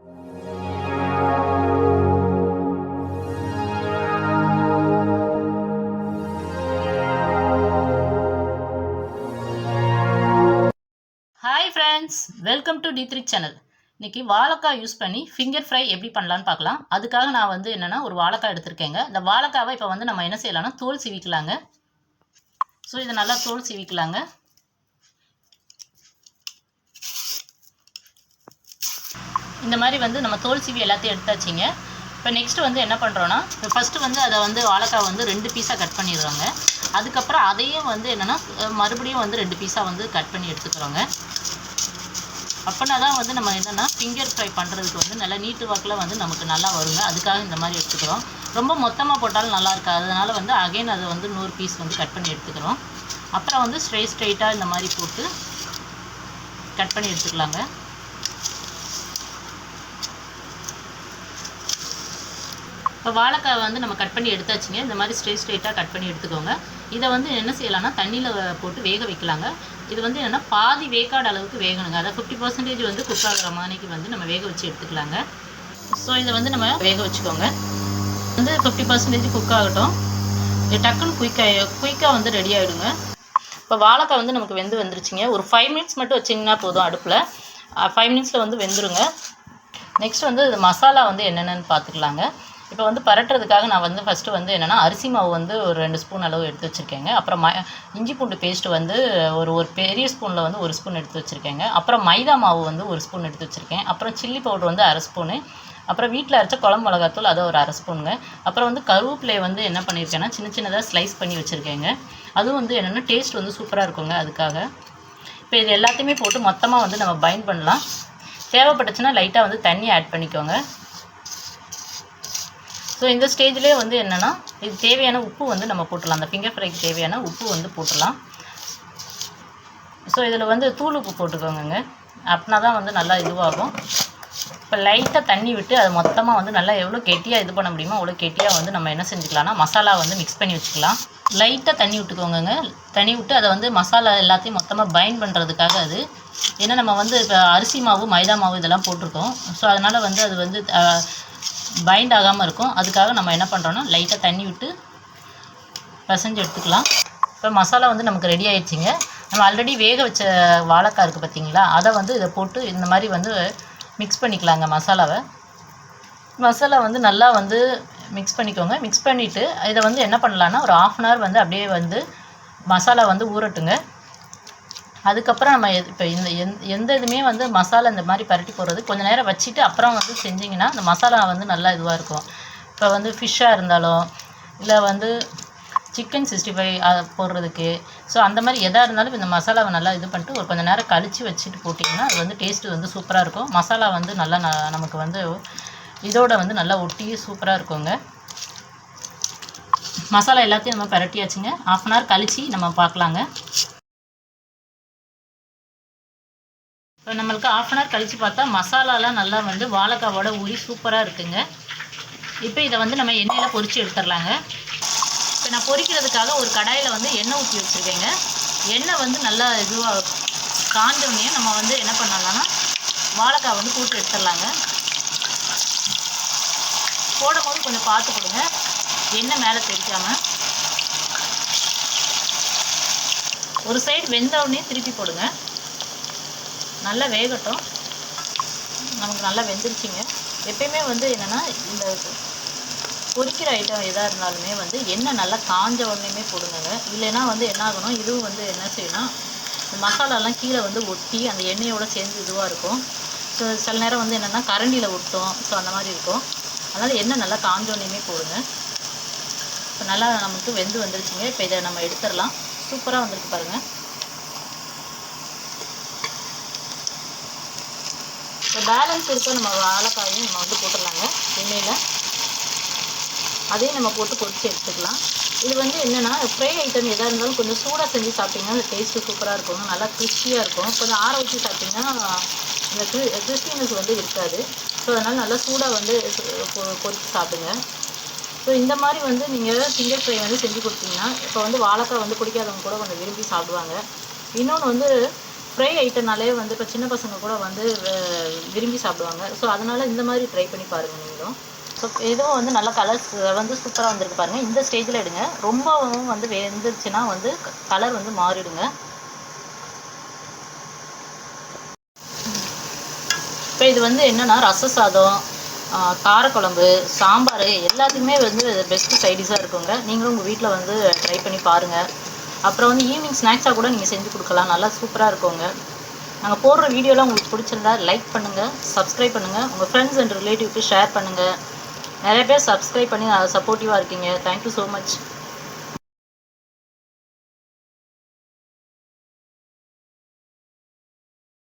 Hi friends welcome to D three channel இன்னைக்கு வாழைக்காய் use பண்ணி ஃபிங்கர் ஃப்ரை எப்படி பண்ணலான்னு பார்க்கலாம். அதுக்காக நான் வந்து என்னென்னா ஒரு வாழைக்காய் எடுத்திருக்கேங்க. இந்த வாழைக்காவை இப்போ வந்து நம்ம என்ன செய்யலாம்னா தோல் சீவிக்கலாங்க. ஸோ இதை நல்லா தோல் சீவிக்கலாங்க. இந்த மாதிரி வந்து நம்ம தோல் சீவி எல்லாத்தையும் எடுத்தாச்சுங்க இப்போ நெக்ஸ்ட்டு வந்து என்ன பண்ணுறோன்னா ஃபஸ்ட்டு வந்து அதை வந்து வாழைக்காய் வந்து ரெண்டு பீஸாக கட் பண்ணிடுறோங்க. அதுக்கப்புறம் அதையும் வந்து என்னென்னா மறுபடியும் வந்து ரெண்டு பீஸாக வந்து கட் பண்ணி எடுத்துக்கிறோங்க. அப்படின்னா தான் வந்து நம்ம என்னென்னா ஃபிங்கர் ஃப்ரை பண்ணுறதுக்கு வந்து நல்லா நீட்டு வாக்கில் வந்து நமக்கு நல்லா வருங்க. அதுக்காக இந்த மாதிரி எடுத்துக்கிறோம். ரொம்ப மொத்தமாக போட்டாலும் நல்லா இருக்காது. அதனால் வந்து அகைன் அதை வந்து நூறு பீஸ் வந்து கட் பண்ணி எடுத்துக்கிறோம். அப்புறம் வந்து ஸ்ட்ரெயிட் ஸ்ட்ரெயிட்டாக இந்த மாதிரி போட்டு கட் பண்ணி எடுத்துக்கலாங்க. இப்போ வாழைக்காய் வந்து நம்ம கட் பண்ணி எடுத்தாச்சுங்க. இந்த மாதிரி ஸ்ட்ரெயிட் ஸ்ட்ரெயிட்டாக கட் பண்ணி எடுத்துக்கோங்க. இதை வந்து என்ன செய்யலாம்னா தண்ணியில் போட்டு வேக வைக்கலாங்க. இது வந்து என்னென்னா பாதி வேக்காடு அளவுக்கு வேகணுங்க. அதாவது ஃபிஃப்டி பர்சன்டேஜ் வந்து குக் ஆகிற மாதிரிக்கு வந்து நம்ம வேக வச்சு எடுத்துக்கலாங்க. ஸோ இதை வந்து நம்ம வேக வச்சுக்கோங்க. வந்து ஃபிஃப்டி பர்சன்டேஜ் குக் ஆகட்டும். இது டக்குன்னு குயிக்காக குயிக்காக வந்து ரெடி ஆகிடுங்க இப்போ வாழைக்காய் வந்து நமக்கு வெந்து வந்துருச்சுங்க. ஒரு ஃபைவ் மினிட்ஸ் மட்டும் வச்சிங்கன்னா போதும் அடுப்பில். ஃபைவ் மினிட்ஸில் வந்து வெந்துருங்க. நெக்ஸ்ட் வந்து மசாலா வந்து என்னென்னு பார்த்துக்கலாங்க. இப்போ வந்து பரட்டுறதுக்காக நான் வந்து ஃபஸ்ட்டு வந்து என்னென்னா அரிசி மாவு வந்து ஒரு ரெண்டு ஸ்பூன் அளவு எடுத்து வச்சுருக்கேங்க. அப்புறம் ம இஞ்சி பூண்டு பேஸ்ட்டு வந்து ஒரு ஒரு பெரிய ஸ்பூனில் வந்து ஒரு ஸ்பூன் எடுத்து வச்சுருக்கேங்க. அப்புறம் மைதா மாவு வந்து ஒரு ஸ்பூன் எடுத்து வச்சுருக்கேன். அப்புறம் சில்லி பவுடர் வந்து அரை ஸ்பூனு அப்புறம் வீட்டில் அரைச்ச குழம்பு மிளகாத்தூள் அதை ஒரு அரை ஸ்பூனுங்க அப்புறம் வந்து கருவேப்பிலையை வந்து என்ன பண்ணியிருக்கேன்னா சின்ன சின்னதாக ஸ்லைஸ் பண்ணி வச்சுருக்கேங்க. அதுவும் வந்து என்னென்னா டேஸ்ட் வந்து சூப்பராக இருக்குங்க அதுக்காக. இப்போ இது எல்லாத்தையுமே போட்டு மொத்தமாக வந்து நம்ம பைண்ட் பண்ணலாம். தேவைப்பட்டுச்சுன்னா லைட்டாக வந்து தண்ணி ஆட் பண்ணிக்கோங்க. ஸோ இந்த ஸ்டேஜ்லேயே வந்து என்னென்னா இது தேவையான உப்பு வந்து நம்ம போட்டுடலாம். அந்த ஃபிங்கர் ஃப்ரைக்கு தேவையான உப்பு வந்து போட்டுடலாம். ஸோ இதில் வந்து தூள் உப்பு போட்டுக்கோங்க அப்படின்னா தான் வந்து நல்லா இதுவாகும். இப்போ லைட்டாக தண்ணி விட்டு அதை மொத்தமாக வந்து நல்லா எவ்வளோ கெட்டியாக இது பண்ண முடியுமோ அவ்வளோ கெட்டியாக வந்து நம்ம என்ன செஞ்சுக்கலாம்னா மசாலா வந்து மிக்ஸ் பண்ணி வச்சுக்கலாம். லைட்டாக தண்ணி விட்டுக்கோங்க தண்ணி விட்டு அதை வந்து மசாலா எல்லாத்தையும் மொத்தமாக பைண்ட் பண்ணுறதுக்காக அது. ஏன்னா நம்ம வந்து இப்போ அரிசி மாவு மைதா மாவு இதெல்லாம் போட்டிருக்கோம். ஸோ அதனால் வந்து அது வந்து பைண்ட் ஆகாமல் இருக்கும். அதுக்காக நம்ம என்ன பண்ணுறோன்னா லைட்டாக தண்ணி விட்டு பிசைஞ்சு எடுத்துக்கலாம். இப்போ மசாலா வந்து நமக்கு ரெடி ஆயிடுச்சுங்க. நம்ம ஆல்ரெடி வேக வச்ச வாழைக்காய் இருக்குது பார்த்தீங்களா அதை வந்து இதை போட்டு இந்த மாதிரி வந்து மிக்ஸ் பண்ணிக்கலாங்க மசாலாவை. மசாலா வந்து நல்லா வந்து மிக்ஸ் பண்ணிக்கோங்க. மிக்ஸ் பண்ணிவிட்டு இதை வந்து என்ன பண்ணலான்னா ஒரு ஆஃப் அன் ஹவர் வந்து அப்படியே வந்து மசாலா வந்து ஊறட்டுங்க. அதுக்கப்புறம் நம்ம இப்போ இந்த எந்த எந்த இதுவுமே வந்து மசாலா இந்த மாதிரி பரட்டி போடுறது கொஞ்சம் நேரம் வச்சுட்டு அப்புறம் வந்து செஞ்சிங்கன்னா அந்த மசாலா வந்து நல்லா இதுவாக இருக்கும். இப்போ வந்து ஃபிஷ்ஷாக இருந்தாலும் இல்லை வந்து சிக்கன் சிக்ஸ்டி ஃபைவ் போடுறதுக்கு ஸோ அந்த மாதிரி எதாக இருந்தாலும் இந்த மசாலாவை நல்லா இது பண்ணிட்டு ஒரு கொஞ்சம் நேரம் கழித்து வச்சுட்டு போட்டிங்கன்னா அது வந்து டேஸ்ட்டு வந்து சூப்பராக இருக்கும். மசாலா வந்து நல்லா ந நமக்கு வந்து இதோட வந்து நல்லா ஒட்டி சூப்பராக இருக்குங்க. மசாலா எல்லாத்தையும் நம்ம பரட்டியாச்சுங்க. ஆஃப் அன் ஹவர் கழித்து நம்ம பார்க்கலாங்க. இப்போ நம்மளுக்கு ஆஃப் அன் ஹவர் கழித்து பார்த்தா மசாலாலாம் நல்லா வந்து வாழைக்காவோட ஊறி சூப்பராக இருக்குங்க. இப்போ இதை வந்து நம்ம எண்ணெயில் பொரித்து எடுத்துடலாங்க. இப்போ நான் பொரிக்கிறதுக்காக ஒரு கடாயில் வந்து எண்ணெய் ஊற்றி வச்சுருக்கேங்க. எண்ணெய் வந்து நல்லா இதுவாக காஞ்சோடனே நம்ம வந்து என்ன பண்ணலாம்னா வாழைக்காய் வந்து போட்டு எடுத்துடலாங்க. போடும் போது கொஞ்சம் பார்த்து கொடுங்க. எண்ணெய் மேலே தெரிக்காமல் ஒரு சைடு வெந்தவுடனே திருப்பி போடுங்க. நல்லா வேகட்டும். நமக்கு நல்லா வெந்துருச்சுங்க. எப்பயுமே வந்து என்னென்னா இந்த பொரிக்கிற ஐட்டம் எதாக இருந்தாலுமே வந்து எண்ணெய் நல்லா காஞ்ச உடனேயுமே போடுங்க இல்லைன்னா வந்து என்ன ஆகணும்? இதுவும் வந்து என்ன செய்யணும் மசாலாலாம் கீழே வந்து ஒட்டி அந்த எண்ணெயோடு சேர்ந்து இதுவாக இருக்கும். ஸோ சில நேரம் வந்து என்னென்னா கரண்டியில் ஒட்டும். ஸோ அந்த மாதிரி இருக்கும். அதனால் எண்ணெய் நல்லா காஞ்ச போடுங்க. இப்போ நல்லா நமக்கு வெந்து வந்துருச்சுங்க. இப்போ இதை நம்ம எடுத்துடலாம். சூப்பராக வந்திருக்கு பாருங்கள் இப்போ பேலன்ஸ் இருக்க நம்ம வாழைக்காயும் நம்ம வந்து போட்டுடலாங்க. எண்ணெயில். அதையும் நம்ம போட்டு பொரிச்சு எடுத்துக்கலாம். இது வந்து என்னென்னா ஃப்ரை ஐட்டம் எதாக இருந்தாலும் கொஞ்சம் சூடாக செஞ்சு சாப்பிட்டிங்கன்னா அந்த டேஸ்ட்டு சூப்பராக இருக்கும். நல்லா கிறிஸ்பியாக இருக்கும். கொஞ்சம் ஆற வச்சு சாப்பிட்டிங்கன்னா அந்த கிரி கிறிஸ்பினஸ் வந்து இருக்காது. ஸோ அதனால் நல்லா சூடாக வந்து பொரிச்சு சாப்பிடுங்க. ஸோ இந்த மாதிரி வந்து நீங்கள் ஃபிங்கர் ஃப்ரை வந்து செஞ்சு கொடுத்தீங்கன்னா இப்போ வந்து வாழைக்காய் வந்து பிடிக்காதவங்க கூட கொஞ்சம் விரும்பி சாப்பிடுவாங்க. இன்னொன்று வந்து ஃப்ரை ஐட்டம்னாலே வந்து இப்போ சின்ன பசங்க கூட வந்து விரும்பி சாப்பிடுவாங்க. ஸோ அதனால் இந்த மாதிரி ட்ரை பண்ணி பாருங்கள் நீங்களும். ஸோ இதுவும் வந்து நல்ல கலர்ஸ் வந்து சூப்பராக வந்திருக்கு பாருங்கள் இந்த ஸ்டேஜில் எடுங்க. ரொம்பவும் வந்து வெந்துருச்சுன்னா வந்து கலர் வந்து மாறிடுங்க. இப்போ இது வந்து என்னென்னா ரச சாதம் காரக்குழம்பு சாம்பார் எல்லாத்துக்குமே வந்து பெஸ்ட்டு சைடிஷாக இருக்குங்க. நீங்களும் உங்கள் வீட்டில் வந்து ட்ரை பண்ணி பாருங்கள் அப்புறம் வந்து ஈவினிங் ஸ்நாக்ஸாக கூட நீங்கள் செஞ்சு கொடுக்கலாம். நல்லா சூப்பராக இருக்குங்க. நாங்கள் போடுற வீடியோலாம் உங்களுக்கு பிடிச்சிருந்தா லைக் பண்ணுங்கள் சப்ஸ்கிரைப் பண்ணுங்கள் உங்கள் ஃப்ரெண்ட்ஸ் அண்ட் ரிலேட்டிவ்க்கு ஷேர் பண்ணுங்கள் நிறைய பேர் சப்ஸ்கிரைப் பண்ணி சப்போர்ட்டிவாக இருக்கீங்க. Thank you so much